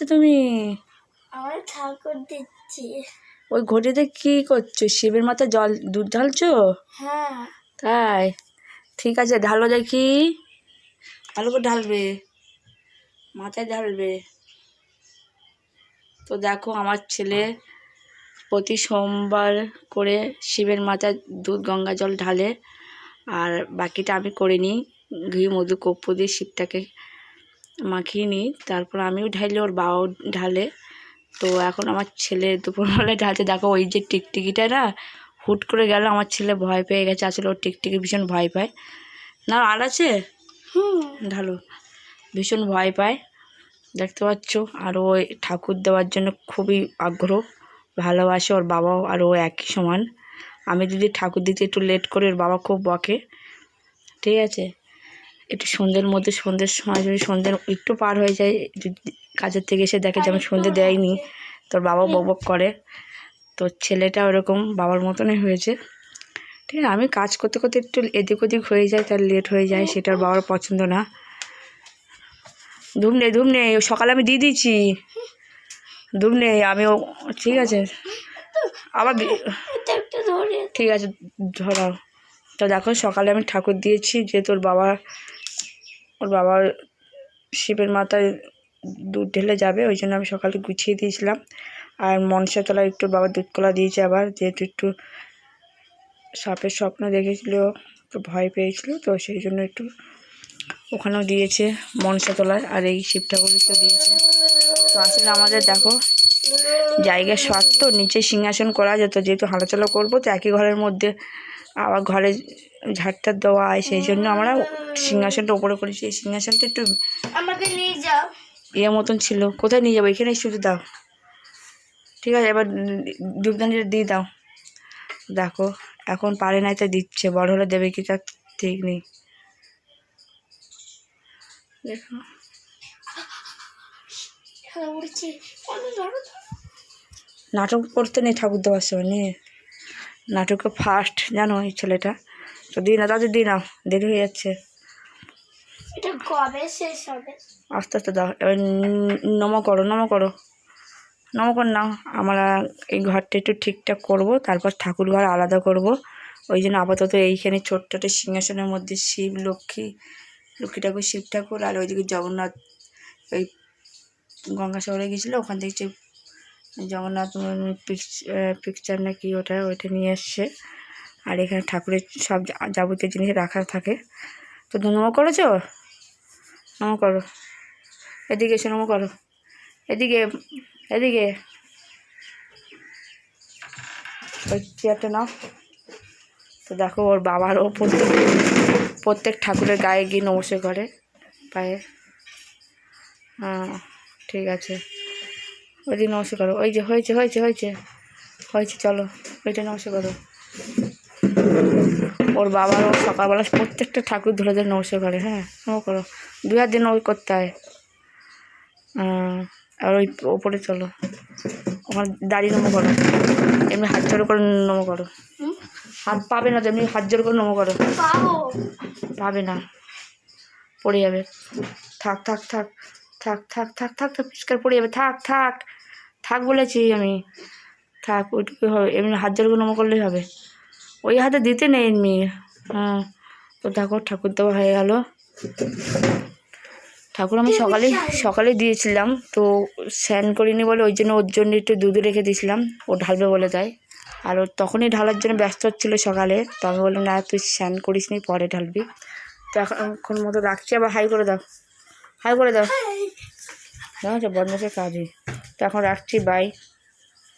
করছ তুমি? আমার ঠাকুর দিচ্ছি। ওই ঘটিতে কি করছ? শিবের মাথায় জল দুধ ঢালছো? হ্যাঁ। তাই? ঠিক আছে ঢালো দেখি। ভালো করে ঢালবে। মাথায় ঢালবে। তো দেখো আমার ছেলে প্রতি সোমবার করে শিবের মাথায় দুধ গঙ্গা জল ঢালে। আর বাকিটা আমি করে নিই। ঘি মধু কপ্প দিয়ে শিবটাকে মাখিয়ে নিই। তারপর আমিও ঢালি ওর বাবাও ঢালে। তো এখন আমার ছেলে দুপুরবেলায় ঢালতে দেখো ওই যে টিকটিকিটা না হুট করে গেল আমার ছেলে ভয় পেয়ে গেছে। আসলে ওর টিকটিকি ভীষণ ভয় পায়। না আর আছে? ঢালো। ভীষণ ভয় পায়। দেখতে পাচ্ছ আর ও ঠাকুর দেওয়ার জন্য খুবই আগ্রহ ভালোবাসে। ওর বাবাও আর ও একই সমান। আমি যদি ঠাকুর দিতে একটু লেট করি ওর বাবা খুব বকে। ঠিক আছে? একটু সন্ধ্যের মধ্যে সন্ধ্যের সময় যদি সন্ধ্যের একটু পার হয়ে যায় যদি কাজের থেকে এসে দেখে যে আমি সন্ধ্যে দেয়নি তোর বাবা বক করে। তো ছেলেটা ওরকম বাবার মতনই হয়েছে। ঠিক আছে আমি কাজ করতে করতে একটু এদিক ওদিক হয়ে যায় তার লেট হয়ে যায় সেটা বাবার পছন্দ না। ধুম নেই ধুম নেই সকালে আমি দিয়ে দিয়েছি। ধুম নেই আমি ও ঠিক আছে। আবার ঠিক আছে ধরাও। তো দেখো সকালে আমি ঠাকুর দিয়েছি যে তোর বাবা ওর বাবা শিবের মাথায় দুধ ঢেলে যাবে, ওই জন্য আমি সকালে গুছিয়ে দিয়েছিলাম। আর মনসা তলায় একটু বাবা দুধ কলা দিয়েছে আবার, যেহেতু একটু সাপের স্বপ্ন দেখেছিল, তো ভয় পেয়েছিল, তো সেই জন্য একটু ওখানেও দিয়েছে মনসা তলায়, আর এই শিব ঠাকুরকে দিয়েছে। তো আসলে আমাদের দেখো, জায়গা তো নিচে সিংহাসন করা যেত যেহেতু হাঁটাচলা করব, তো একই ঘরের মধ্যে আবার ঘরে ঝাড়টার দেওয়া হয় সেই জন্য আমরা সিংহাসনটা ওপরে করেছি। এই সিংহাসনটা একটু আমাকে নিয়ে যাও। ইয়ে মতন ছিল। কোথায় নিয়ে যাব? এখানে শুধু দাও। ঠিক আছে এবার দুধদানিটা দিয়ে দাও। দেখো এখন পারে নাই তো দিচ্ছে। বড় হলে দেবে কি তার ঠিক নেই। দেখো। নাটক করতে নেই ঠাকুর দেওয়ার সময় নিয়ে। নাটকে ফার্স্ট জানো এই ছেলেটা? তো দিই না তাদের দিই নাও দেরি হয়ে যাচ্ছে। এটা কবে শেষ হবে? আস্তে আস্তে দাও এবার ন- নম করো নম করো। নম কর নাও আমরা এই ঘরটা একটু ঠিকঠাক করব তারপর ঠাকুর ঘর আলাদা করব। ওই জন্য আপাতত এইখানে ছোট্ট একটা সিংহাসনের মধ্যে শিব লক্ষ্মী লক্ষ্মী ঠাকুর শিব ঠাকুর আর ওইদিকে জগন্নাথ ওই গঙ্গাসাগরে গেছিল ওখান থেকে জগন্নাথ পিকচার না কি ওটা, ওইটা নিয়ে এসছে। আর এখানে ঠাকুরের সব যাবতীয় জিনিস রাখা থাকে। তো নম করেছ? নম করো। এদিকে এসে নম করো। এদিকে এদিকে। ওই চেয়ারটা নাও। তো দেখো, ওর বাবারও প্রত্যেক প্রত্যেক ঠাকুরের গায়ে গিয়ে নমস্কার করে পায়ে। হ্যাঁ ঠিক আছে। ওইদিকে নমস্কার করো। ওই যে হয়েছে হয়েছে হয়েছে। হয়েছে চলো। ওইটা নমস্কার করো। ওর বাবারও সকালবেলা প্রত্যেকটা ঠাকুর ধরে ধরে নমস্কার করে হ্যাঁ নম করো। দু হাত দিন ওই করতে হয়। আর ওই ওপরে চলো। ওখানে দাঁড়িয়ে নমো করো। এমনি হাত জোর করে নমো করো। হাত পাবে না তো এমনি হাত জোর করে নমো করো। পাবে না। পড়ে যাবে। থাক থাক থাক। থাক থাক থাক থাক থাক, পরিষ্কার পড়ে যাবে, থাক থাক থাক বলেছি আমি। থাক ওইটুকু হবে, এমনি হাত জোর নমো করলেই হবে। ওই হাতে দিতে নেই এমনি। হুম তো দেখো, ঠাকুর দেওয়া হয়ে গেল। ঠাকুর আমি সকালে সকালে দিয়েছিলাম, তো স্নান করিনি বলে ওই জন্য ওর জন্য একটু দুধ রেখে দিয়েছিলাম, ও ঢালবে বলে তাই। আর ও তখনই ঢালার জন্য ব্যস্ত হচ্ছিল সকালে, তো আমি বললাম, না, তুই স্নান করিস নি পরে ঢালবি। তো এখন মতো রাখছি, আবার হাই করে দাও। হাই করে দাও। দেখো বদমাসের কাজই তো এখন রাখছি বাই